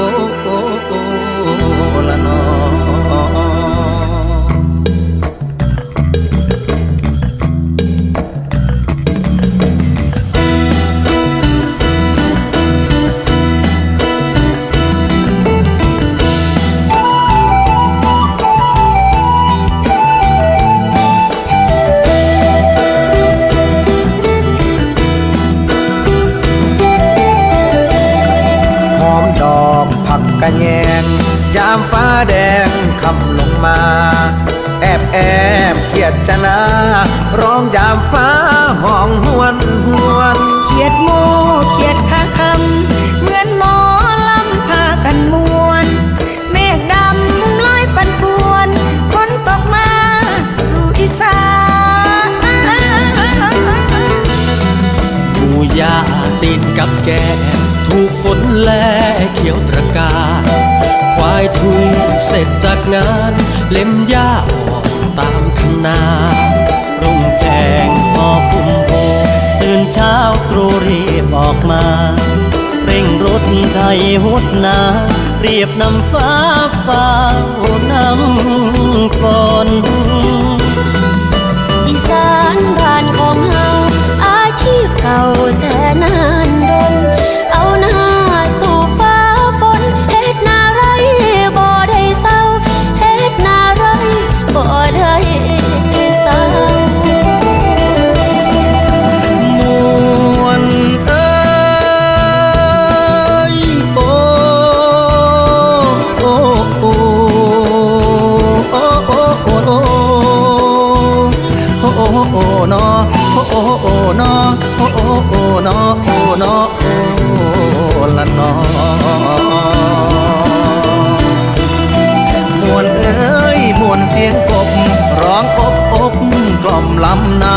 oh, oh, oh, la noche. ดจะนาร้องยามฟ้าห้องหวนหวนเขียดโง่เขียดคาคำเหมือนหมอลำพากันมวนเมฆดำลอยปันป่วนฝนตกมาสู่อีสานหมูยาติดกับแกถูกฝนแลเขียวตระกาควายทุยเสร็จจากงานเล็มหญ้าออก ตามคันนารุ่งแจ้งพอพุ่มโพตื่นเช้าตรู่รีบออกมา เร่งรถไทยหุดนา เรียบนำฟ้าฟ้านำฝน นอละนอมวนเอ้ยมวนเสียงกบ ร้องอบอบกล่อมลำเนา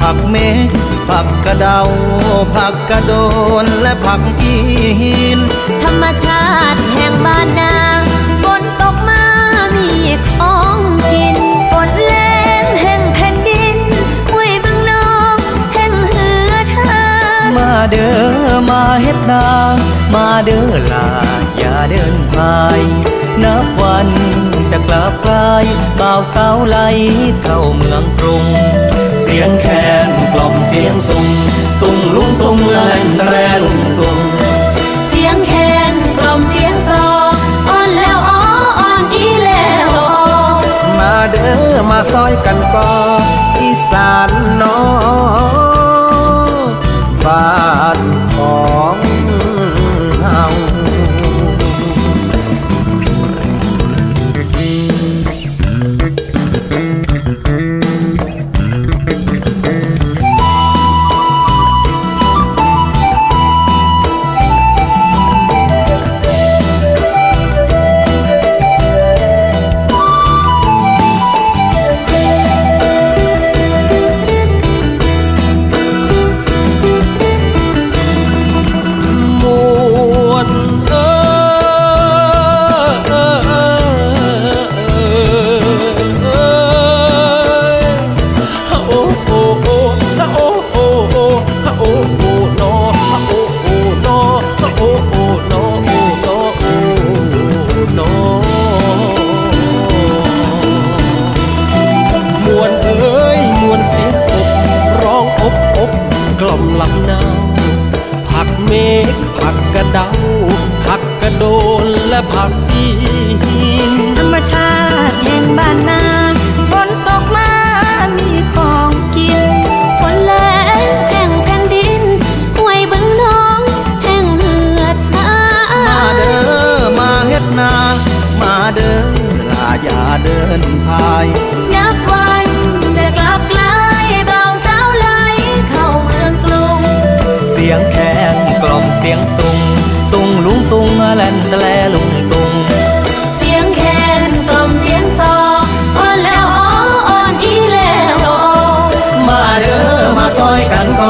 ผักเมฆผักกระเดา ผักกระโดนและผักอีหินธรรมชาติแห่งบ้านนาฝนตกมามีขอ เด้อมาเฮ็ดนามาเด้อลาอย่าเดินพายนับวันจะกลับกลายบ่าวสาวไหลเข้าเมืองกรุง เสียงแคนกล่อมเสียงสุงตุงลุงตุงและแลงแตรลุงตุง กล่อมลำนาวผักเมฆผักกระเดา ผักกระโดนและผักอีหินธรรมชาติแห่งบ้านนาฝนตกมามีของกินฝนแรงแห่งแผ่นดินห้วยบึงนองแห่งเหือดหามาเด้อมาเฮ็ดนา มาเด้อลาอย่าเดินพายนับวัน สียงสุงตุงลุงตุงแลนตะแลลุงตุง เสียงแคนกลมเสียงซอออนแล้วอ่อนอีแล้วมาเด้อมาซอยกันก่อ